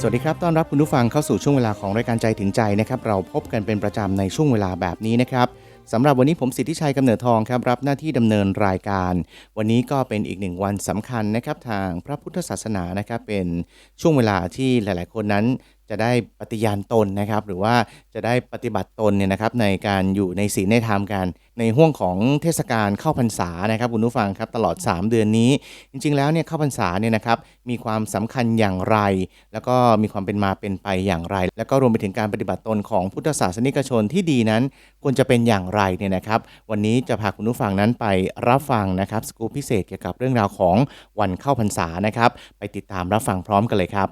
สวัสดีครับ ต้อนรับคุณผู้ฟังเข้าสู่ช่วงเวลาของรายการใจถึงใจนะครับ เราพบกันเป็นประจำในช่วงเวลาแบบนี้นะครับสำหรับวันนี้ผมสิทธิชัยกำเนิดทองครับรับหน้าที่ดำเนินรายการ วันนี้ก็เป็นอีกหนึ่งวันสำคัญนะครับทางพระพุทธศาสนานะครับเป็นช่วงเวลาที่หลาย ๆ คนนั้น จะได้ปฏิญาณตนนะครับ หรือว่าจะได้ปฏิบัติตนเนี่ยนะครับในการอยู่ในศีลในธรรมกัน ในห่วงของเทศกาลเข้าพรรษานะครับคุณผู้ฟังครับตลอด 3 เดือนนี้ จริง ๆ แล้วเนี่ยเข้าพรรษาเนี่ยนะครับมีความสำคัญอย่างไร แล้วก็มีความเป็นมาเป็นไปอย่างไร แล้วก็รวมไปถึงการปฏิบัติตนของพุทธศาสนิกชนที่ดีนั้น ควรจะเป็นอย่างไรเนี่ยนะครับวันนี้จะพาคุณผู้ฟังนั้นไปรับฟังนะครับสกู๊ปพิเศษเกี่ยวกับเรื่องราวของวันเข้าพรรษานะครับไปติดตามรับฟังพร้อมกันเลยครับ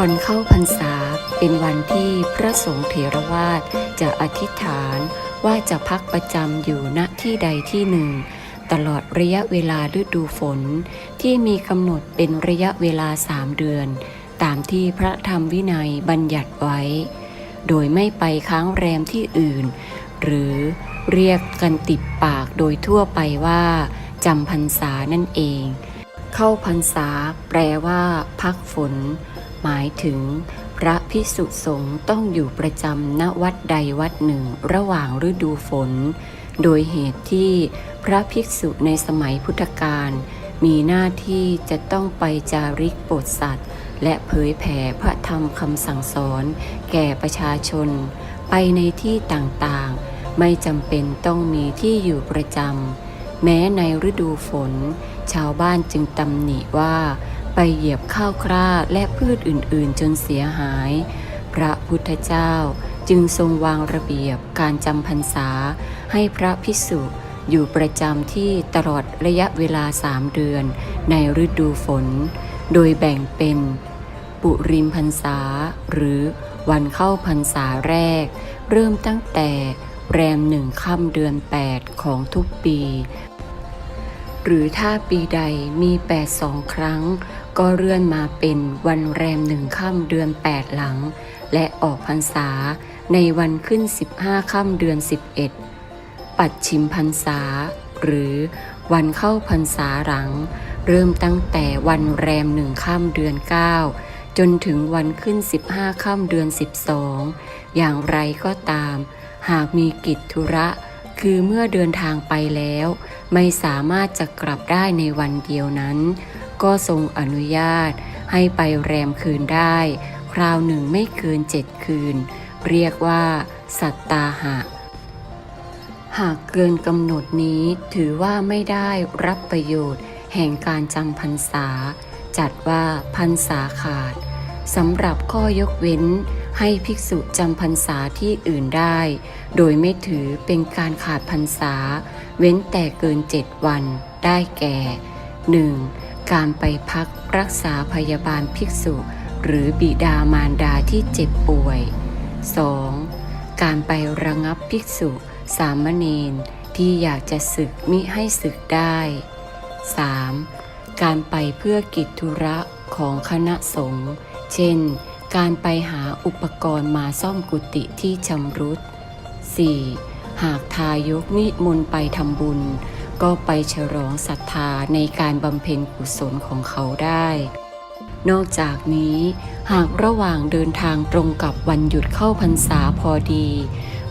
วันเข้าพรรษาเป็นวันที่พระสงฆ์เถรวาทจะอธิษฐานว่าจะพักประจำอยู่ณที่ใดที่หนึ่ง ตลอดระยะเวลาฤดูฝน ที่มีกำหนดเป็นระยะเวลาสามเดือน ตามที่พระธรรมวินัยบัญญัติไว้ โดยไม่ไปค้างแรมที่อื่น หรือเรียกกันติดปากโดยทั่วไปว่าจำพรรษานั่นเอง เข้าพรรษาแปลว่า พักฝน หมายถึง พระพิสุสงฆ์ต้องอยู่ประจำณวัดใดวัดหนึ่งระหว่างฤดูฝน โดยเหตุที่พระภิกษุในสมัยพุทธกาลมีหน้าที่จะต้องไปจาริกโปรดสัตว์ และเผยแผ่พระธรรมคำสั่งสอน แก่ประชาชน ไปในที่ต่างๆ ไม่จำเป็นต้องมีที่อยู่ประจำแม้ในฤดูฝน ชาวบ้านจึงตำหนิว่า ไปเหยียบข้าวคร่าและพืชอื่นๆ จนเสียหาย พระพุทธเจ้าจึงทรงวางระเบียบการจำพรรษา ให้พระพิสุอยู่ประจำที่ตลอดระยะเวลาสามเดือนในฤดูฝน โดยแบ่งเป็น ปุริมพรรษา หรือวันเข้าพรรษาแรก เริ่มตั้งแต่แรมหนึ่งค่ำเดือน 8 ของทุกปี หรือถ้าปีใดมีแปดสองครั้ง ก็เลื่อนมาเป็นวันแรมหนึ่งค่ำเดือน 8 หลัง และออกพรรษาในวันขึ้น 15 ค่ำเดือน 11 ปัดชิมพรรษา หรือวันเข้าพรรษาหลัง เริ่มตั้งแต่วันแรมหนึ่งค่ำเดือน 9 จนถึงวันขึ้น 15 ค่ำเดือน 12 อย่างไรก็ตาม หากมีกิจธุระคือเมื่อเดินทางไปแล้ว ไม่สามารถจะกลับได้ในวันเดียวนั้น ก็ทรงอนุญาตให้ไปแรมคืนได้ คราวหนึ่งไม่เกินเจ็ดคืน เรียกว่า สัตตาหะ หากเกินกำหนดนี้ถือว่าไม่ได้รับประโยชน์ แห่งการจำพรรษา จัดว่าพรรษาขาดสำหรับข้อยกเว้นให้ภิกษุจำพรรษาที่อื่นได้ โดยไม่ถือเป็นการขาดพรรษา เว้นแต่เกินเจ็ดวันได้แก่ 1. การไปพักรักษาพยาบาลภิกษุ หรือบิดามารดาที่เจ็บป่วย 2. การไประงับภิกษุ สามเณรที่อยากจะศึกมิให้ศึกได้ 3. การไปเพื่อกิจธุระของคณะสงฆ์เช่น การไปหาอุปกรณ์มาซ่อมกุฏิที่ชำรุด 4. หากทายกนิมนต์ไปทำบุญ ก็ไปฉลองศรัทธาในการบำเพ็ญกุศลของเขาได้ นอกจากนี้หากระหว่างเดินทางตรงกับวันหยุดเข้าพรรษาพอดี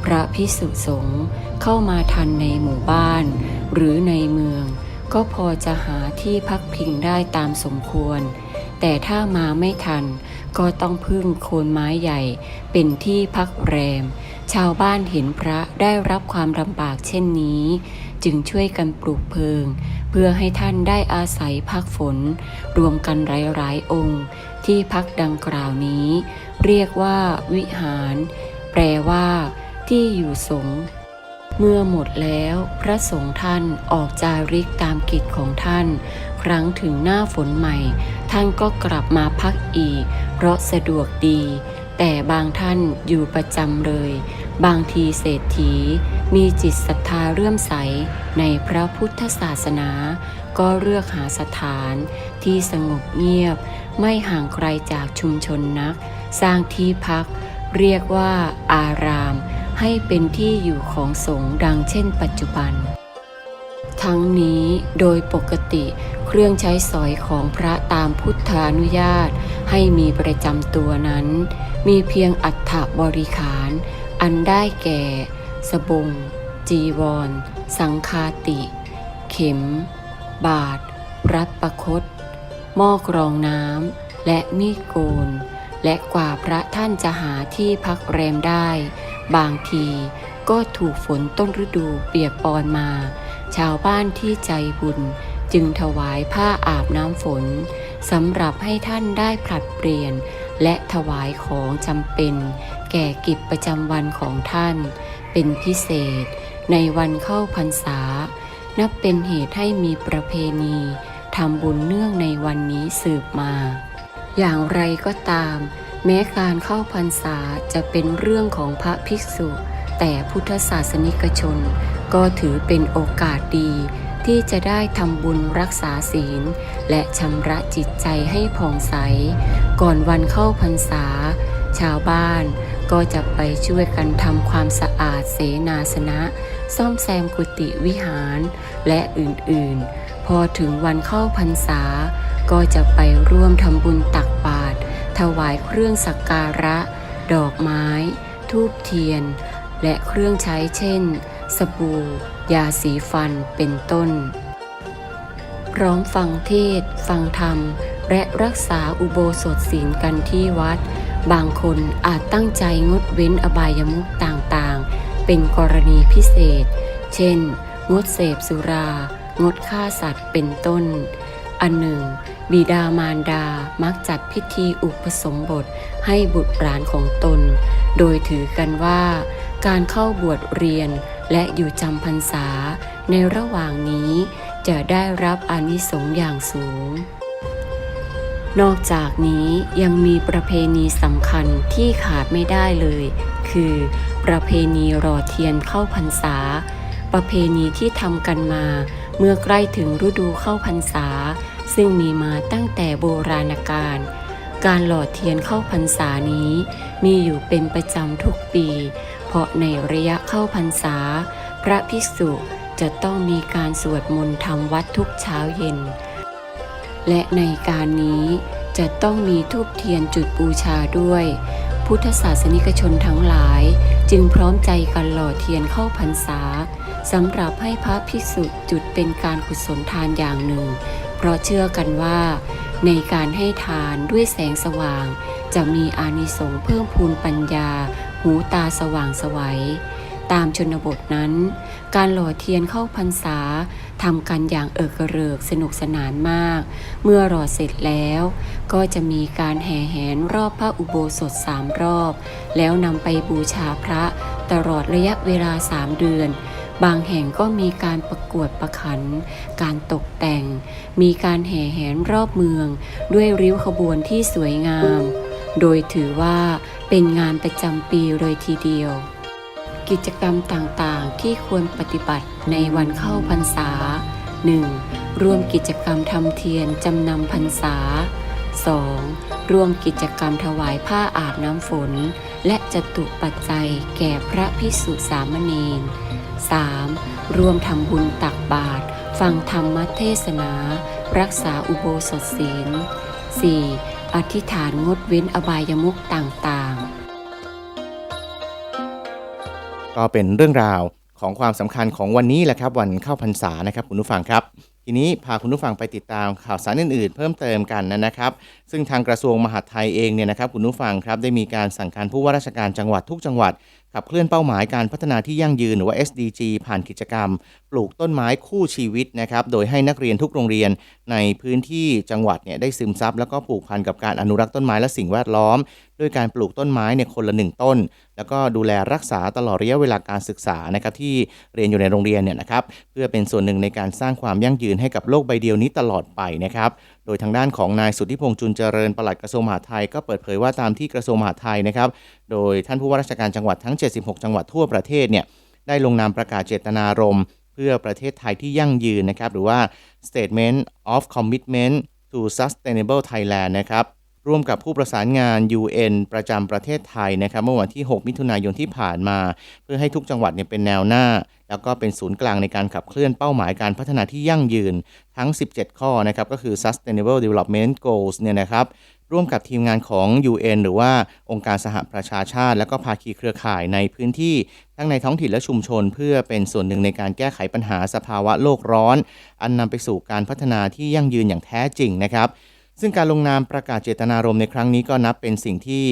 พระพิสุสงฆ์เข้ามาทันในหมู่บ้าน หรือในเมือง ก็พอจะหาที่พักพิงได้ตามสมควร แต่ถ้ามาไม่ทันก็ต้องพึ่งโคนไม้ใหญ่ เป็นที่พักแรม ชาวบ้านเห็นพระได้รับความลำบากเช่นนี้ จึงช่วยกันปลูกเพลิง เพื่อให้ท่านได้อาศัยพักฝน รวมกันหลายๆองค์ ที่พักดังกล่าวนี้ เรียกว่าวิหาร แปลว่า ที่อยู่สงเมื่อหมดแล้วพระสงฆ์ท่านออกจาริกตามกิจของท่าน ครั้งถึงหน้าฝนใหม่ ท่านก็กลับมาพักอีก เพราะสะดวกดี แต่บางท่านอยู่ประจำเลย บางทีเศรษฐี มีจิตศรัทธาเรื่อมใสในพระพุทธศาสนา ก็เลือกหาสถานที่สงบเงียบ ไม่ห่างไกลจากชุมชนนัก สร้างที่พัก เรียกว่าอาราม ให้เป็นที่อยู่ของสงฆ์ดังเช่นปัจจุบัน ทั้งนี้โดยปกติเครื่องใช้สอยของพระตามพุทธานุญาต ให้มีประจำตัวนั้น มีเพียงอัฐบริขาร อันได้แก่ สบง จีวร สังคาติ เข็ม บาท รัดประคตหม้อกรองน้ำและมีดโกน และกว่าพระท่านจะหาที่พักแรมได้ บางทีก็ถูกฝนต้นฤดูเปียกปอนมา ชาวบ้านที่ใจบุญจึงถวายผ้าอาบน้ำฝนสำหรับให้ท่านได้ผลัดเปลี่ยน และถวายของจำเป็น แก่กิจประจำวันของท่าน เป็นพิเศษ ในวันเข้าพรรษา นับเป็นเหตุให้มีประเพณีทำบุญเนื่องในวันนี้สืบมา อย่างไรก็ตาม แม้การเข้าพรรษาจะเป็นเรื่องของพระภิกษุ แต่พุทธศาสนิกชน ก็ถือเป็นโอกาสดี ที่จะได้ทำบุญรักษาศีล และชำระจิตใจให้ผ่องใส ก่อนวันเข้าพรรษา ชาวบ้าน ก็จะไปช่วยกันทำความสะอาดเสนาสนะ ซ่อมแซมกุฏิวิหารและอื่นๆ พอถึงวันเข้าพรรษา ก็จะไปร่วมทำบุญตักบาตรถวายเครื่องสักการะ ดอกไม้ ทูบเทียน และเครื่องใช้เช่น สบู่ ยาสีฟันเป็นต้น พร้อมฟังเทศ ฟังธรรม และรักษาอุโบสถศีลกันที่วัด บางคนอาจตั้งใจงดเว้นอบายมุขต่างๆ เป็นกรณีพิเศษ เช่น งดเสพสุรา งดฆ่าสัตว์เป็นต้น อันหนึ่ง บิดามารดามักจัดพิธีอุปสมบทให้บุตรหลานของตน โดยถือกันว่า การเข้าบวชเรียนและอยู่จำพรรษา ในระหว่างนี้จะได้รับอานิสงส์อย่างสูง นอกจากนี้ยังมีประเพณีสำคัญที่ขาดไม่ได้เลย คือ ประเพณีรอเทียนเข้าพรรษา ประเพณีที่ทำกันมา เมื่อใกล้ถึงฤดูเข้าพรรษา ซึ่งมีมาตั้งแต่โบราณกาลการหล่อเทียนเข้าพรรษานี้ มีอยู่เป็นประจำทุกปี เพราะในระยะเข้าพรรษา พระภิกษุจะต้องมีการสวดมนต์ทำวัดทุกเช้าเย็น และในการนี้จะต้องมีทูบเทียนจุดบูชาด้วย พุทธศาสนิกชนทั้งหลาย จึงพร้อมใจกันหล่อเทียนเข้าพรรษาสำหรับให้พระภิกษุจุดเป็นการกุศลทานอย่างหนึ่ง เพราะเชื่อกันว่า ในการให้ทานด้วยแสงสว่าง จะมีอานิสงส์เพิ่มพูนปัญญา หูตาสว่างสวัยตามชนบทนั้น การหล่อเทียนเข้าพรรษา ทำกันอย่างเอิกกเริกสนุกสนานมาก เมื่อหล่อเสร็จแล้ว ก็จะมีการแห่แหนรอบพระอุโบสถสามรอบ แล้วนำไปบูชาพระตลอดระยะเวลาสามเดือน บางแห่งก็มีการประกวดประขัน การตกแต่ง มีการแห่แหนรอบเมือง ด้วยริ้วขบวนที่สวยงาม โดยถือว่าเป็นงานประจำปีเลยทีเดียว กิจกรรมต่างๆ ที่ควรปฏิบัติในวันเข้าพรรษา 1. ร่วมกิจกรรมทำเทียนจำนำพรรษา 2. ร่วมกิจกรรมถวายผ้าอาบน้ำฝน และจตุปัจจัยแก่พระพิสุสามเณร 3. ร่วมทำบุญตักบาตรฟังธรรมเทศนา รักษาอุโบสถศีล 4. อธิษฐานงดเว้นอบายมุขต่างๆ ก็เป็นเรื่องราวของความสำคัญของวันนี้แหละครับ วันเข้าพรรษานะครับคุณผู้ฟังครับ ทีนี้พาคุณผู้ฟังไปติดตามข่าวสารอื่นๆ เพิ่มเติมกันนะครับ ซึ่งทางกระทรวงมหาดไทยเองเนี่ยนะครับคุณผู้ฟังครับได้มีการสั่งการผู้ว่าราชการจังหวัดทุกจังหวัด ขับเคลื่อนเป้าหมายการพัฒนาที่ยั่งยืนหรือว่า SDG ผ่านกิจกรรม ปลูกต้นไม้คู่ชีวิตนะครับ โดยให้นักเรียนทุกโรงเรียนในพื้นที่จังหวัดเนี่ยได้ซึมซับแล้วก็ผูกพันกับการอนุรักษ์ต้นไม้และสิ่งแวดล้อม ด้วยการปลูกต้นไม้เนี่ยคนละหนึ่งต้น แล้วก็ดูแลรักษาตลอดระยะเวลาการศึกษานะครับที่เรียนอยู่ในโรงเรียนเนี่ยนะครับเพื่อเป็นส่วนหนึ่งในการสร้างความยั่งยืนให้กับโลกใบเดียวนี้ตลอดไปนะครับโดยทางด้านของนายสุทธิพงษ์จุนเจริญปลัดกระทรวงมหาดไทยก็เปิดเผยว่าตามที่กระทรวงมหาดไทยนะครับ โดยท่านผู้ว่าราชการจังหวัดทั้ง 76 จังหวัดทั่วประเทศเนี่ยได้ลงนามประกาศเจตนารมณ์ เพื่อประเทศไทยที่ยั่งยืนนะครับ หรือว่า Statement of Commitment to Sustainable Thailand นะครับ ร่วมกับผู้ประสานงาน UN ประจำประเทศไทยนะครับเมื่อวันที่ 6 มิถุนายนที่ผ่านมา เพื่อให้ทุกจังหวัดเนี่ยเป็นแนวหน้า แล้วก็เป็นศูนย์กลางในการขับเคลื่อนเป้าหมายการพัฒนาที่ยั่งยืนทั้ง 17 ข้อนะครับก็คือ Sustainable Development Goals เนี่ยนะครับร่วมกับทีมงานของ UN หรือว่าองค์การสหประชาชาติ และก็ภาคีเครือข่ายในพื้นที่ทั้งในท้องถิ่นและชุมชน เพื่อเป็นส่วนหนึ่งในการแก้ไขปัญหาสภาวะโลกร้อน อันนำไปสู่การพัฒนาที่ยั่งยืนอย่างแท้จริงนะครับ ซึ่งการลงนามประกาศเจตนารมณ์ในครั้งนี้ก็นับเป็นสิ่งที่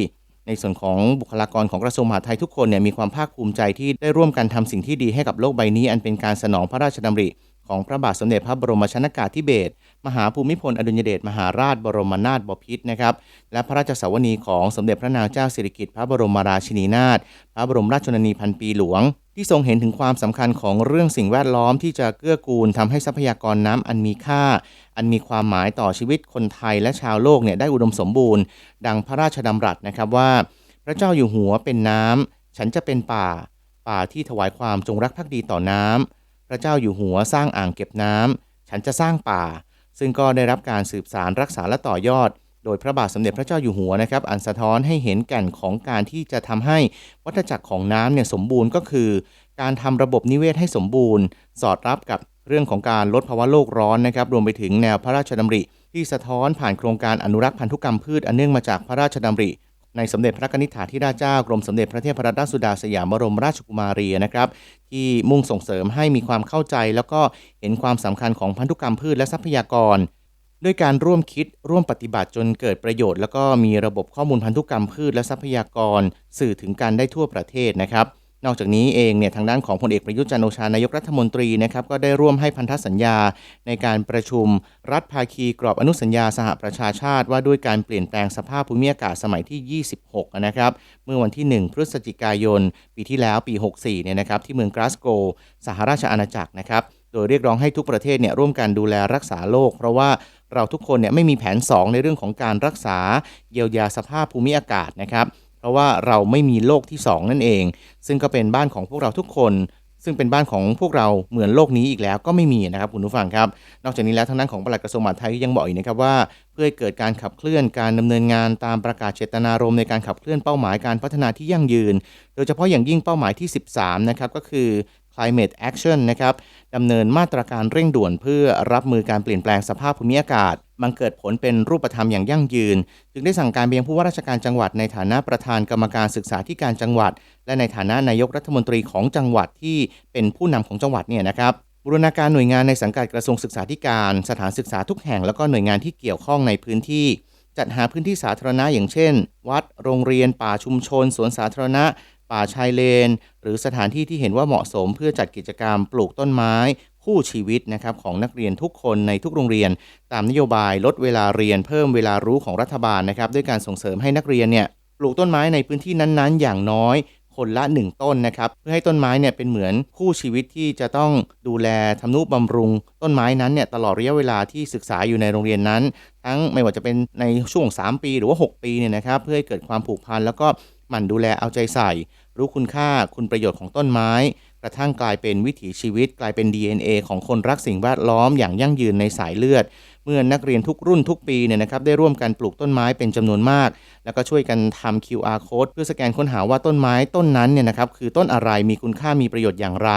ในส่วนของบุคลากรของกระทรวงมหาดไทยทุกคนเนี่ยมีความภาคภูมิใจที่ได้ร่วมกันทำสิ่งที่ดีให้กับโลกใบนี้ อันเป็นการสนองพระราชดำริ ของพระบาทสมเด็จพระบรมชนากาธิเบศรมหาภูมิพลอดุลยเดชมหาราชบรมนาถบพิตรนะครับและพระราชสวนีของสมเด็จพระนางเจ้าสิริกิติ์พระบรมราชินีนาถพระบรมราชชนนีพันปีหลวง ที่ทรงเห็นถึงความสำคัญของเรื่องสิ่งแวดล้อมที่จะเกื้อกูลทำให้ทรัพยากรน้ำอันมีค่า อันมีความหมายต่อชีวิตคนไทยและชาวโลกเนี่ยได้อุดมสมบูรณ์ ดังพระราชดำรัสนะครับว่า พระเจ้าอยู่หัวเป็นน้ำฉันจะเป็นป่า ป่าที่ถวายความจงรักภักดีต่อน้ำพระเจ้าอยู่หัวสร้างอ่างเก็บน้ำฉันจะสร้างป่า ซึ่งก็ได้รับการสืบสารรักษาและต่อยอด โดยพระบาทสมเด็จพระเจ้าอยู่หัวนะครับอันสะท้อนให้เห็นแก่นของการที่จะทำให้วัฏจักรของน้ำเนี่ยสมบูรณ์ก็คือ การทำระบบนิเวศให้สมบูรณ์ สอดรับกับเรื่องของการลดภาวะโลกร้อนนะครับรวมไปถึงแนวพระราชดำริ ที่สะท้อนผ่านโครงการอนุรักษ์พันธุกรรมพืชอันเนื่องมาจากพระราชดำริ ในสมเด็จพระกนิษฐาธิราชเจ้ากรมสมเด็จพระเทพรัตนราชสุดาสยามบรมราชกุมารีนะครับที่มุ่งส่งเสริมให้มีความเข้าใจ แล้วก็เห็นความสำคัญของพันธุกรรมพืชและทรัพยากร ด้วยการร่วมคิดร่วมปฏิบัติจนเกิดประโยชน์ แล้วก็มีระบบข้อมูลพันธุกรรมพืชและทรัพยากร สื่อถึงกันได้ทั่วประเทศนะครับ นอกจากนี้เองเนี่ยทางด้านของพลเอกประยุทธ์จันโอชานายกรัฐมนตรีนะครับก็ได้ร่วมให้พันธสัญญา ในการประชุม รัฐภาคีกรอบอนุสัญญาสหประชาชาติ ว่าด้วยการเปลี่ยนแปลงสภาพภูมิอากาศสมัยที่ 26 นะครับเมื่อวันที่ 1 พฤศจิกายน ปีที่แล้วปี 64 เนี่ยนะครับที่เมืองกลาสโกสหราชอาณาจักรนะครับโดยเรียกร้องให้ทุกประเทศเนี่ยร่วมกันดูแลรักษาโลก เพราะว่า เราทุกคนเนี่ยไม่มีแผน 2 ในเรื่องของการรักษาเยียวยาสภาพภูมิอากาศนะครับ เพราะว่าเราไม่มีโลกที่ 2 นั่นเอง ซึ่งก็เป็นบ้านของพวกเราทุกคน ซึ่งเป็นบ้านของพวกเราเหมือนโลกนี้อีกแล้วก็ไม่มีนะครับคุณผู้ฟังครับ นอกจากนี้แล้วทางด้านของปลัดกระทรวงมหาดไทยยังบอกอีกนะครับว่า เพื่อเกิดการขับเคลื่อนการดำเนินงานตามประกาศเจตนารมณ์ในการขับเคลื่อนเป้าหมายการพัฒนาที่ยั่งยืน โดยเฉพาะอย่างยิ่งเป้าหมายที่ 13 นะครับก็คือ climate action นะครับ ดำเนินมาตรการเร่งด่วนเพื่อรับมือการเปลี่ยนแปลงสภาพภูมิอากาศมันเกิดผลเป็นรูปธรรมอย่างยั่งยืน จึงได้สั่งการไปยังผู้ว่าราชการจังหวัดในฐานะประธานกรรมการศึกษาธิการจังหวัด และในฐานะนายกรัฐมนตรีของจังหวัดที่เป็นผู้นำของจังหวัดเนี่ยนะครับบูรณาการหน่วยงานในสังกัดกระทรวงศึกษาธิการ สถานศึกษาทุกแห่งแล้วก็หน่วยงานที่เกี่ยวข้องในพื้นที่ จัดหาพื้นที่สาธารณะอย่างเช่น วัด โรงเรียน ป่าชุมชน สวนสาธารณะ ป่าชายเลน หรือสถานที่ที่เห็นว่าเหมาะสมเพื่อจัดกิจกรรมปลูกต้นไม้คู่ชีวิตนะครับของนักเรียนทุกคนในทุกโรงเรียน ตามนโยบายลดเวลาเรียนเพิ่มเวลารู้ของรัฐบาลนะครับด้วยการส่งเสริมให้นักเรียนเนี่ยปลูกต้นไม้ในพื้นที่นั้นๆ อย่างน้อยคนละ 1 ต้นนะครับเพื่อให้ต้นไม้เนี่ยเป็นเหมือนคู่ชีวิตที่จะต้องดูแลทำนุบำรุง ต้นไม้นั้นเนี่ยตลอดระยะเวลาที่ศึกษาอยู่ในโรงเรียนนั้น ทั้งไม่ว่าจะเป็นในช่วง 3 ปีหรือว่า 6 ปีเนี่ยนะครับเพื่อให้เกิดความผูกพันแล้วก็ หมั่นดูแลเอาใจใส่ รู้คุณค่าคุณประโยชน์ของต้นไม้ กระทั่งกลายเป็นวิถีชีวิต กลายเป็น DNA ของคนรักสิ่งแวดล้อมอย่างยั่งยืนในสายเลือด เมื่อนักเรียนทุกรุ่นทุกปีเนี่ยนะครับได้ร่วมกันปลูกต้นไม้เป็นจำนวนมาก แล้วก็ช่วยกันทำ QR code เพื่อสแกนค้นหาว่าต้นไม้ต้นนั้นเนี่ยนะครับคือต้นอะไรมีคุณค่ามีประโยชน์อย่างไร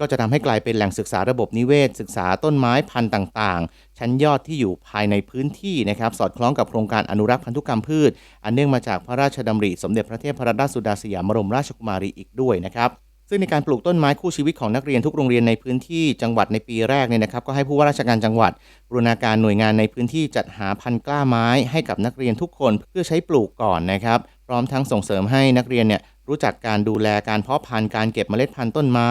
ก็จะทำให้กลายเป็นแหล่งศึกษาระบบนิเวศ ศึกษาต้นไม้พันธุ์ต่าง ชั้นยอดที่อยู่ภายในพื้นที่นะครับสอดคล้องกับโครงการอนุรักษ์พันธุกรรมพืช อันเนื่องมาจากพระราชดำริสมเด็จพระเทพรัตนราชสุดาสยามบรมราชกุมารีอีกด้วยนะครับซึ่งในการปลูกต้นไม้คู่ชีวิตของนักเรียนทุกโรงเรียนในพื้นที่จังหวัดในปีแรกเนี่ยนะครับ ก็ให้ผู้ว่าราชการจังหวัดบูรณาการหน่วยงานในพื้นที่จัดหาพันธุ์กล้าไม้ให้กับนักเรียนทุกคนเพื่อใช้ปลูกก่อนนะครับ พร้อมทั้งส่งเสริมให้นักเรียนเนี่ยรู้จักการดูแลการเพาะพันธุ์การเก็บเมล็ดพันธุ์ต้นไม้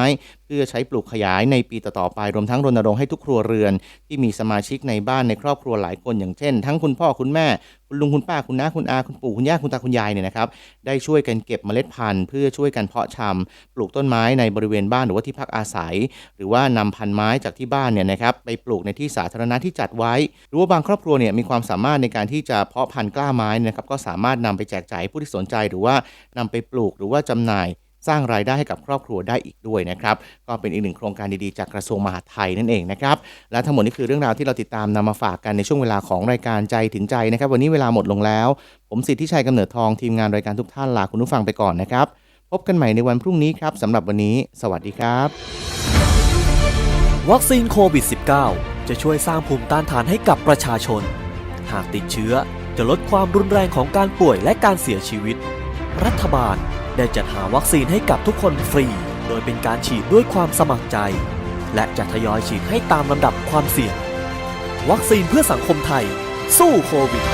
พื่อใช้ปลูกขยายในปีต่อๆไป รวมทั้งรณรงค์ให้ทุกครัวเรือน ที่มีสมาชิกในบ้านในครอบครัวหลายคนอย่างเช่น ทั้งคุณพ่อคุณแม่ คุณลุงคุณป้าคุณน้าคุณอาคุณปู่คุณย่าคุณตาคุณยายเนี่ยนะครับได้ช่วยกันเก็บเมล็ดพันธุ์เพื่อช่วยกันเพาะชำปลูกต้นไม้ในบริเวณบ้านหรือว่าที่พักอาศัย หรือว่านำพันธุ์ไม้จากที่บ้านเนี่ยนะครับไปปลูกในที่สาธารณะที่จัดไว้ หรือว่าบางครอบครัวเนี่ยมีความสามารถในการที่จะเพาะพันธุ์กล้าไม้นะครับก็สามารถนำไปแจกจ่ายผู้ที่สนใจ หรือว่านำไปปลูกหรือว่าจำหน่าย สร้างรายได้ให้กับครอบครัวได้อีกด้วยนะครับ ก็เป็นอีกหนึ่งโครงการดีๆจากกระทรวงมหาดไทยนั่นเองนะครับ และทั้งหมดนี้คือเรื่องราวที่เราติดตามนำมาฝากกันในช่วงเวลาของรายการใจถึงใจนะครับ วันนี้เวลาหมดลงแล้ว ผมสิทธิชัยกำเนิดทองทีมงานรายการทุกท่านลาคุณผู้ฟังไปก่อนนะครับ พบกันใหม่ในวันพรุ่งนี้ครับสำหรับวันนี้ สวัสดีครับ วัคซีนโควิด -19 จะช่วยสร้างภูมิต้านทานให้กับประชาชน หากติดเชื้อจะลดความรุนแรงของการป่วยและการเสียชีวิต รัฐบาล ได้จัดหาวัคซีนให้กับทุกคนฟรี โดยเป็นการฉีดด้วยความสมัครใจ และจะทยอยฉีดให้ตามลำดับความเสี่ยง วัคซีนเพื่อสังคมไทย สู้โควิด